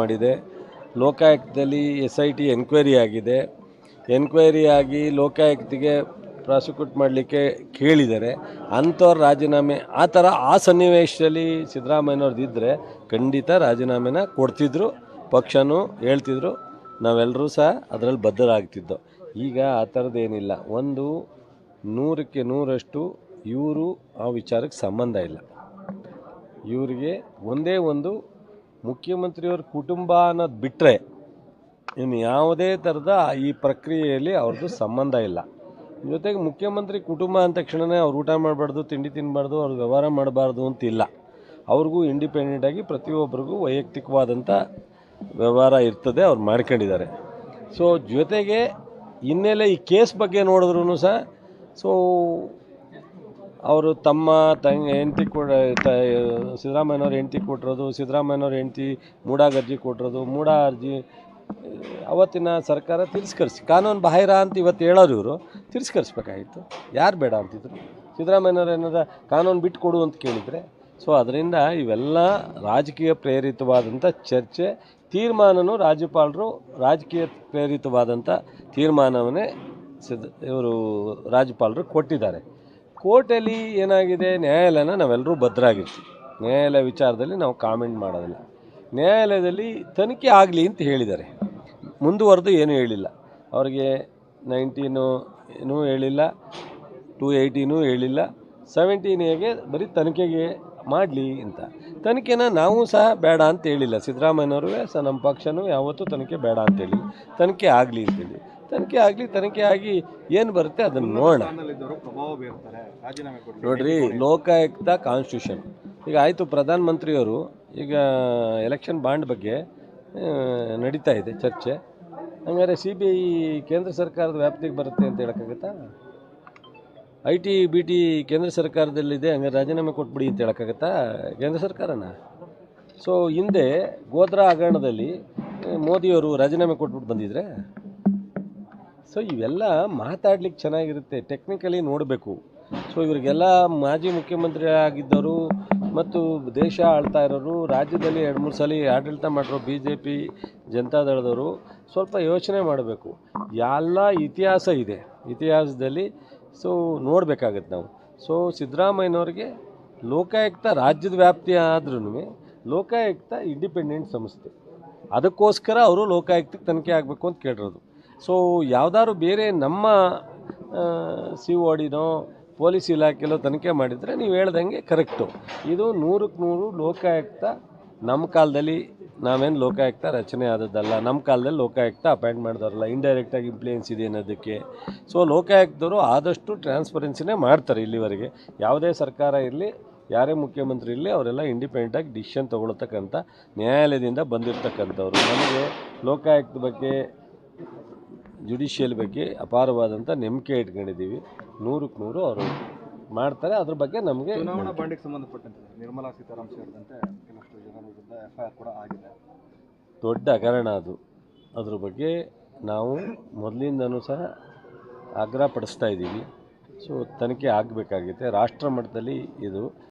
ಮಾಡಿದೆ. ಲೋಕಾಯುಕ್ತದಲ್ಲಿ S I T enquiry ಆಗಿದೆ. ಎನ್ಕ್ವೈರಿ ಆಗಿ ಲೋಕಾಯುಕ್ತಿಗೆ ಪ್ರಾಸಿಕ್ಯೂಟ್ ಮಾಡಲಿಕ್ಕೆ ಕೇಳಿದ್ದಾರೆ ಅಂಥವ್ರ ರಾಜೀನಾಮೆ, ಆ ಥರ ಆ ಸನ್ನಿವೇಶದಲ್ಲಿ ಸಿದ್ದರಾಮಯ್ಯನವ್ರದ್ದು ಇದ್ದರೆ ಖಂಡಿತ ರಾಜೀನಾಮೆನ ಕೊಡ್ತಿದ್ರು, ಪಕ್ಷನೂ ಹೇಳ್ತಿದ್ರು ನಾವೆಲ್ಲರೂ ಸಹ ಅದರಲ್ಲಿ ಬದ್ಧರಾಗ್ತಿದ್ದೋ. ಈಗ ಆ ಥರದ್ದೇನಿಲ್ಲ ಒಂದು ನೂರಕ್ಕೆ ನೂರಷ್ಟು ಇವರು ಆ ವಿಚಾರಕ್ಕೆ ಸಂಬಂಧ ಇಲ್ಲ. ಇವರಿಗೆ ಒಂದೇ ಒಂದು ಮುಖ್ಯಮಂತ್ರಿಯವ್ರ ಕುಟುಂಬ ಅನ್ನೋದು ಬಿಟ್ಟರೆ ಇನ್ನು ಯಾವುದೇ ಥರದ ಈ ಪ್ರಕ್ರಿಯೆಯಲ್ಲಿ ಅವ್ರದ್ದು ಸಂಬಂಧ ಇಲ್ಲ. ಜೊತೆಗೆ ಮುಖ್ಯಮಂತ್ರಿ ಕುಟುಂಬ ಅಂದ ತಕ್ಷಣವೇ ಅವ್ರು ಊಟ ಮಾಡಬಾರ್ದು, ತಿಂಡಿ ತಿನ್ನಬಾರ್ದು ಅವ್ರು ವ್ಯವಹಾರ ಮಾಡಬಾರ್ದು ಅಂತಿಲ್ಲ. ಅವ್ರಿಗೂ ಇಂಡಿಪೆಂಡೆಂಟಾಗಿ ಪ್ರತಿಯೊಬ್ಬರಿಗೂ ವೈಯಕ್ತಿಕವಾದಂಥ ವ್ಯವಹಾರ ಇರ್ತದೆ ಅವ್ರು ಮಾಡ್ಕೊಂಡಿದ್ದಾರೆ. ಸೊ ಜೊತೆಗೆ ಹಿನ್ನೆಲೆ ಈ ಕೇಸ್ ಬಗ್ಗೆ ನೋಡಿದ್ರೂ ಸಹ ಸೊ ಅವರು ತಮ್ಮ ತಂಗ, ಹೆಂಡ್ತಿ ಕೊಡ ಸಿದ್ದರಾಮಯ್ಯನವ್ರ ಹೆಂಡ್ತಿ ಕೊಟ್ಟಿರೋದು, ಸಿದ್ದರಾಮಯ್ಯನವ್ರ ಹೆಂಡ್ತಿ ಮೂಡಾಗ ಅರ್ಜಿ ಕೊಟ್ಟಿರೋದು, ಮೂಡಾ ಅರ್ಜಿ, ಅವತ್ತಿನ ಸರ್ಕಾರ ತಿರಸ್ಕರಿಸಿ, ಕಾನೂನು ಬಾಹಿರ ಅಂತ ಇವತ್ತು ಹೇಳೋರು ಇವರು, ತಿರ್ಸ್ಕರಿಸ್ಬೇಕಾಗಿತ್ತು. ಯಾರು ಬೇಡ ಅಂತಿದ್ರು? ಸಿದ್ದರಾಮಯ್ಯನವ್ರು ಏನಾರ ಕಾನೂನು ಬಿಟ್ಟು ಕೊಡು ಅಂತ ಕೇಳಿದರೆ, ಸೊ ಅದರಿಂದ ಇವೆಲ್ಲ ರಾಜಕೀಯ ಪ್ರೇರಿತವಾದಂಥ ಚರ್ಚೆ, ತೀರ್ಮಾನನೂ ರಾಜ್ಯಪಾಲರು ರಾಜಕೀಯ ಪ್ರೇರಿತವಾದಂಥ ತೀರ್ಮಾನವನ್ನೇ ಸಿದ್ಧ ಇವರು ರಾಜ್ಯಪಾಲರು ಕೊಟ್ಟಿದ್ದಾರೆ. ಕೋರ್ಟಲ್ಲಿ ಏನಾಗಿದೆ, ನ್ಯಾಯಾಲಯನ ನಾವೆಲ್ಲರೂ ಭದ್ರಾಗಿರ್ತೀವಿ. ನ್ಯಾಯಾಲಯ ವಿಚಾರದಲ್ಲಿ ನಾವು ಕಾಮೆಂಟ್ ಮಾಡೋದಿಲ್ಲ. ನ್ಯಾಯಾಲಯದಲ್ಲಿ ತನಿಖೆ ಆಗಲಿ ಅಂತ ಹೇಳಿದ್ದಾರೆ. ಮುಂದುವರೆದು ಏನೂ ಹೇಳಿಲ್ಲ. ಅವ್ರಿಗೆ ನೈನ್ಟೀನು ಏನೂ ಹೇಳಿಲ್ಲ, ಟೂ ಏಯ್ಟೀನೂ ಹೇಳಿಲ್ಲ ಸೆವೆಂಟೀನ್ ಎಗೆ ಬರೀ ತನಿಖೆಗೆ ಮಾಡಲಿ ಅಂತ. ತನಿಖೆನ ನಾವು ಸಹ ಬೇಡ ಅಂತ ಹೇಳಿಲ್ಲ. ಸಿದ್ದರಾಮಯ್ಯನವರು ಸಹ ನಮ್ಮ ಪಕ್ಷನೂ ಯಾವತ್ತೂ ತನಿಖೆ ಬೇಡ ಅಂತ ಹೇಳಿಲ್ಲ. ತನಿಖೆ ಆಗಲಿ ಅಂತೇಳಿ ತನಿಖೆ ಆಗಲಿ ತನಿಖೆ ಆಗಿ ಏನು ಬರುತ್ತೆ ಅದನ್ನು ನೋಡೋಣ. ನೋಡ್ರಿ ಲೋಕಾಯುಕ್ತ ಕಾನ್ಸ್ಟಿಟ್ಯೂಷನ್ ಈಗ ಆಯಿತು ಪ್ರಧಾನಮಂತ್ರಿಯವರು ಈಗ ಎಲೆಕ್ಷನ್ ಬಾಂಡ್ ಬಗ್ಗೆ ನಡೀತಾ ಇದೆ ಚರ್ಚೆ. ಹಂಗಾರೆ ಸಿ ಬಿ ಐ ಕೇಂದ್ರ ಸರ್ಕಾರದ ವ್ಯಾಪ್ತಿಗೆ ಬರುತ್ತೆ ಅಂತ ಹೇಳೋಕ್ಕಾಗತ್ತಾ? ಐ ಟಿ ಬಿ ಟಿ ಕೇಂದ್ರ ಸರ್ಕಾರದಲ್ಲಿದೆ ಹಂಗಾರೆ ರಾಜೀನಾಮೆ ಕೊಟ್ಬಿಡಿ ಅಂತ ಹೇಳೋಕ್ಕಾಗತ್ತಾ? ಕೇಂದ್ರ ಸರ್ಕಾರನ? ಸೊ ಹಿಂದೆ ಗೋದ್ರಾ ಹಗರಣದಲ್ಲಿ ಮೋದಿಯವರು ರಾಜೀನಾಮೆ ಕೊಟ್ಬಿಟ್ಟು ಬಂದಿದ್ರೆ? ಸೊ ಇವೆಲ್ಲ ಮಾತಾಡ್ಲಿಕ್ಕೆ ಚೆನ್ನಾಗಿರುತ್ತೆ. ಟೆಕ್ನಿಕಲಿ ನೋಡಬೇಕು. ಸೊ ಇವರಿಗೆಲ್ಲ ಮಾಜಿ ಮುಖ್ಯಮಂತ್ರಿ ಆಗಿದ್ದವರು ಮತ್ತು ದೇಶ ಆಳ್ತಾ ಇರೋರು, ರಾಜ್ಯದಲ್ಲಿ ಎರಡು, ಮೂರು ಸಲ ಆಡಳಿತ ಮಾಡಿರೋ ಬಿ ಜೆ ಪಿ ಜನತಾದಳದವರು ಸ್ವಲ್ಪ ಯೋಚನೆ ಮಾಡಬೇಕು. ಎಲ್ಲ ಇತಿಹಾಸ ಇದೆ. ಇತಿಹಾಸದಲ್ಲಿ ಸೊ ನೋಡಬೇಕಾಗತ್ತೆ ನಾವು. ಸೊ ಸಿದ್ದರಾಮಯ್ಯನವ್ರಿಗೆ ಲೋಕಾಯುಕ್ತ ರಾಜ್ಯದ ವ್ಯಾಪ್ತಿ ಆದ್ರೂ ಲೋಕಾಯುಕ್ತ ಇಂಡಿಪೆಂಡೆಂಟ್ ಸಂಸ್ಥೆ. ಅದಕ್ಕೋಸ್ಕರ ಅವರು ಲೋಕಾಯುಕ್ತಕ್ಕೆ ತನಿಖೆ ಆಗಬೇಕು ಅಂತ ಕೇಳಿರೋದು. ಸೊ ಯಾವ್ದಾದ್ರು ಬೇರೆ ನಮ್ಮ ಸಿ ಓ ಡಿನೋ ಪೊಲೀಸ್ ಇಲಾಖೆಲೋ ತನಿಖೆ ಮಾಡಿದರೆ ನೀವು ಹೇಳ್ದಂಗೆ ಕರೆಕ್ಟು ಇದು ನೂರಕ್ಕೆ ನೂರು ಲೋಕಾಯುಕ್ತ ನಮ್ಮ ಕಾಲದಲ್ಲಿ ನಾವೇನು ಲೋಕಾಯುಕ್ತ ರಚನೆ ಆದದ್ದಲ್ಲ ನಮ್ಮ ಕಾಲದಲ್ಲಿ ಲೋಕಾಯುಕ್ತ ಅಪಾಯಿಂಟ್ ಮಾಡಿದವ್ರಲ್ಲ ಇಂಡೈರೆಕ್ಟಾಗಿ ಇಂಪ್ಲೂಯೆನ್ಸ್ ಇದೆ ಅನ್ನೋದಕ್ಕೆ. ಸೊ ಲೋಕಾಯುಕ್ತರು ಆದಷ್ಟು ಟ್ರಾನ್ಸ್ಪರೆನ್ಸಿನೇ ಮಾಡ್ತಾರೆ ಇಲ್ಲಿವರೆಗೆ. ಯಾವುದೇ ಸರ್ಕಾರ ಇರಲಿ, ಯಾರೇ ಮುಖ್ಯಮಂತ್ರಿ ಇರಲಿ, ಅವರೆಲ್ಲ ಇಂಡಿಪೆಂಡೆಂಟಾಗಿ ಡಿಸಿಷನ್ ತೊಗೊಳ್ತಕ್ಕಂಥ ನ್ಯಾಯಾಲಯದಿಂದ ಬಂದಿರತಕ್ಕಂಥವ್ರು. ನಮಗೆ ಲೋಕಾಯುಕ್ತ ಬಗ್ಗೆ ಜುಡಿಷಿಯಲ್ ಬಗ್ಗೆ ಅಪಾರವಾದಂಥ ನಂಬಿಕೆ ಇಟ್ಕೊಂಡಿದ್ದೀವಿ. ನೂರಕ್ಕೆ ನೂರು ಅವರು ಮಾಡ್ತಾರೆ. ಅದ್ರ ಬಗ್ಗೆ ನಮಗೆ ಚುನಾವಣಾ ಬಾಂಡಿಗೆ ಸಂಬಂಧಪಟ್ಟಂತೆ ನಿರ್ಮಲಾ ಸೀತಾರಾಮ್ ಸೇರಿದಂತೆ ಕೆಲವಷ್ಟು ವಿರುದ್ಧ ಎಫ್ ಐ ಆರ್ ಕೂಡ ಆಗಿದೆ. ದೊಡ್ಡ ಹಗರಣ ಅದು. ಅದ್ರ ಬಗ್ಗೆ ನಾವು ಮೊದಲಿಂದನೂ ಸಹ ಆಗ್ರಹ ಪಡಿಸ್ತಾ ಇದ್ದೀವಿ. ಸೊ ತನಿಖೆ ಆಗಬೇಕಾಗಿದೆ ರಾಷ್ಟ್ರ ಮಟ್ಟದಲ್ಲಿ ಇದು